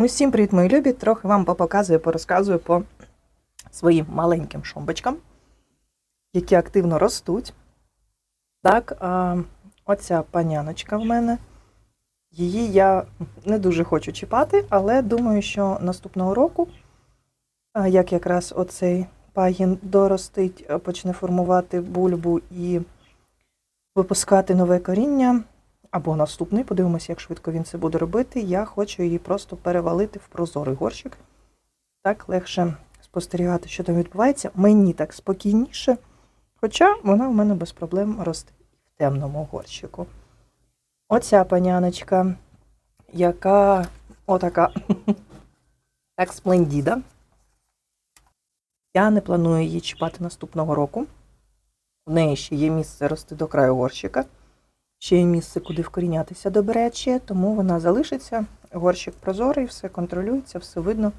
Усім привіт, мої любі! Трохи вам попоказую, порозказую по своїм маленьким шомбочкам, які активно ростуть. Так, а, оця паняночка в мене. Її я не дуже хочу чіпати, але думаю, що наступного року, як якраз оцей пагін доростить, почне формувати бульбу і випускати нове коріння, або наступний, подивимося, як швидко він це буде робити. Я хочу її просто перевалити в прозорий горщик. Так легше спостерігати, що там відбувається. Мені так спокійніше. Хоча вона в мене без проблем росте в темному горщику. Оця паняночка, яка отака так сплендіда. Я не планую її чіпати наступного року. У неї ще є місце рости до краю горщика. Ще є місце, куди вкорінятися добряче, тому вона залишиться. Горщик прозорий, все контролюється, все видно.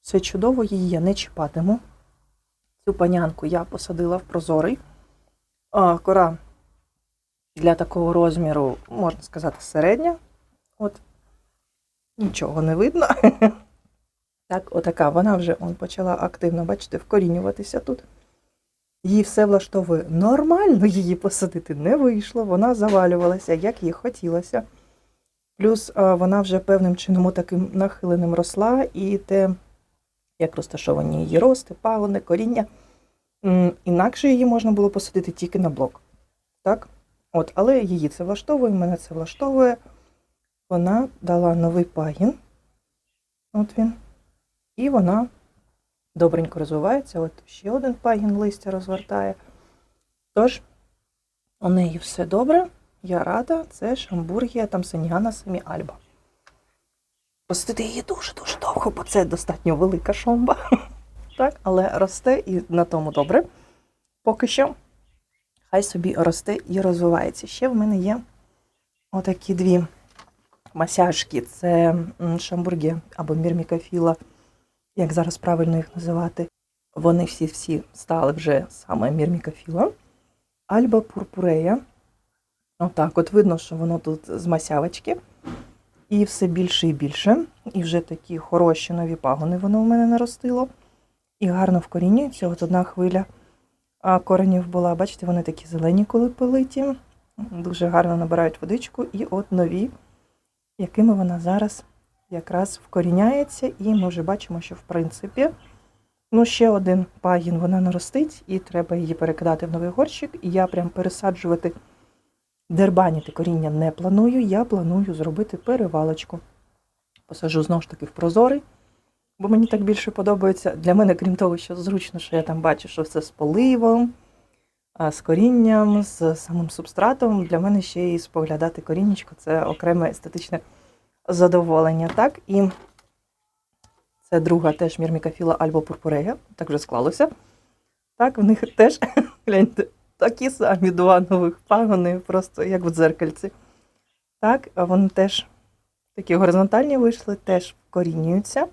Все чудово, її я не чіпатиму. Цю панянку я посадила в прозорий. А, кора для такого розміру, можна сказати, середня. От нічого не видно. Так, отака, вона вже он, почала активно, бачите, вкорінюватися тут. Її все влаштовує нормально, її посадити не вийшло, вона завалювалася, як їй хотілося. Плюс вона вже певним чином таким нахиленим росла, і те, як розташовані її рости, пагони, коріння. Інакше її можна було посадити тільки на блок. Так? От, але її це влаштовує, мене це влаштовує. Вона дала новий пагін. От він. І вона добренько розвивається. От ще один пагін листя розвертає. Тож, у неї все добре. Я рада. Це Шамбургія Тамсаніана Самі Альба. Ростити її дуже-дуже довго, бо це достатньо велика шомба. Так, але росте і на тому добре. Поки що хай собі росте і розвивається. Ще в мене є отакі дві масяжки. Це Шамбургія або мірмікофіла як зараз правильно їх називати. Вони всі-всі стали вже саме мірмікофіла. Альба пурпурея. Отак, от видно, що воно тут з масявочки. І все більше і більше. І вже такі хороші нові пагони воно в мене наростило. І гарно вкорінюється. От одна хвиля коренів була. Бачите, вони такі зелені, коли политі. Дуже гарно набирають водичку. І от нові, якими вона зараз якраз вкоріняється, і ми вже бачимо, що в принципі, ну, ще один пагін вона наростить, і треба її перекидати в новий горщик. І я прям пересаджувати, дербаніти коріння не планую. Я планую зробити перевалочку. Посаджу знову ж таки в прозорий, бо мені так більше подобається. Для мене, крім того, що зручно, що я там бачу, що все з поливом, з корінням, з самим субстратом. Для мене ще і споглядати коріннячко це окреме естетичне задоволення. Так, і це друга теж мірмікофіла Альбо Пурпурея. Так вже склалося. Так, в них теж, гляньте, такі самі два нових пагони, просто як в дзеркальці. Так, вони теж такі горизонтальні вийшли, теж вкорінюються.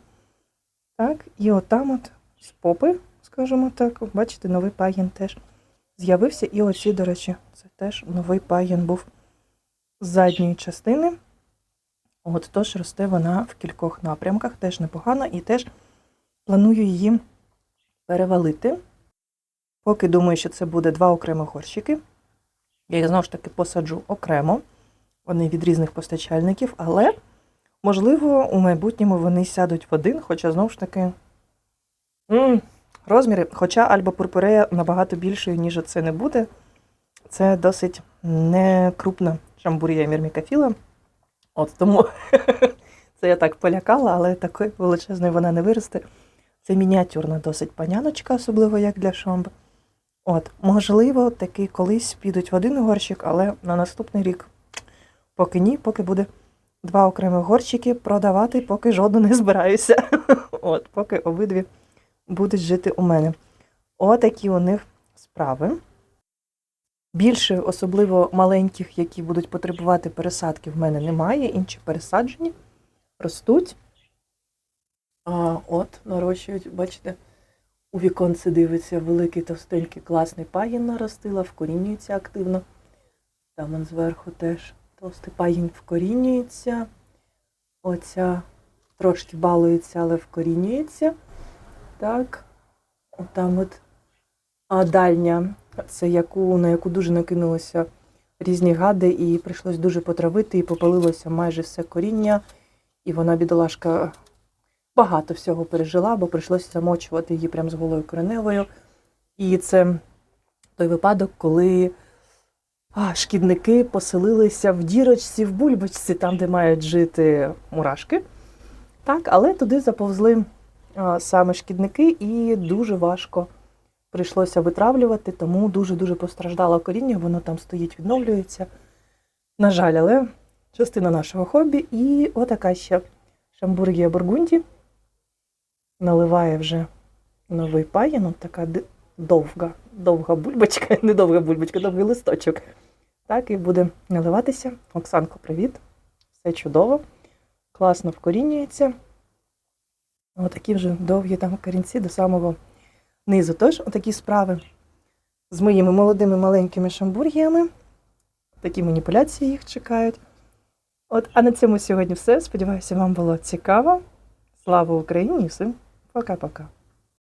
Так, і отам от з попи, скажімо так, бачите, новий пагін теж з'явився. І оці, до речі, це теж новий пагін був з задньої частини. От тож росте вона в кількох напрямках, теж непогано, і теж планую її перевалити. Поки думаю, що це буде два окремих горщики. Я їх знову ж таки посаджу окремо. Вони від різних постачальників, але, можливо, у майбутньому вони сядуть в один, хоча знову ж таки. м, розміри, хоча Альба Пурпурея набагато більшою, ніж це не буде. Це досить некрупна шамбурія мірмікофіла. От тому це я так полякала, але такої величезної вона не виросте. Це мініатюрна досить паняночка, особливо як для шомб. От, можливо, таки колись підуть в один горщик, але на наступний рік поки ні, поки буде два окремі горщики продавати, поки жодну не збираюся. От, поки обидві будуть жити у мене. Отакі у них справи. Більше, особливо маленьких, які будуть потребувати пересадки, в мене немає. Інші пересаджені, ростуть. А, от, нарощують, бачите, у віконце дивиться великий товстенький класний пагін наростила, вкорінюється активно. Там он зверху теж товстий пагін вкорінюється. Оця трошки балується, але вкорінюється. Так, там от а дальня, це яку, на яку дуже накинулися різні гади, і прийшлось дуже потравити, і попалилося майже все коріння. І вона, бідолашка, багато всього пережила, бо прийшлося замочувати її прямо з голою кореневою. І це той випадок, коли а, шкідники поселилися в дірочці, в бульбочці, там, де мають жити мурашки. Так, але туди заповзли а, саме шкідники, і дуже важко прийшлося витравлювати, тому дуже-дуже постраждало коріння, воно там стоїть, відновлюється. На жаль, але частина нашого хобі. І отака ще шамбургія бургунді. Наливає вже новий паїнок, така довга, довга бульбочка, не довга бульбочка, довгий листочок. Так, і буде наливатися. Оксанко, привіт. Все чудово, класно вкорінюється. Отакі вже довгі там корінці до самого низу. Тож, отакі справи з моїми молодими маленькими шамбургіями. Такі маніпуляції їх чекають. От, а на цьому сьогодні все. Сподіваюся, вам було цікаво. Слава Україні всім пока-пока.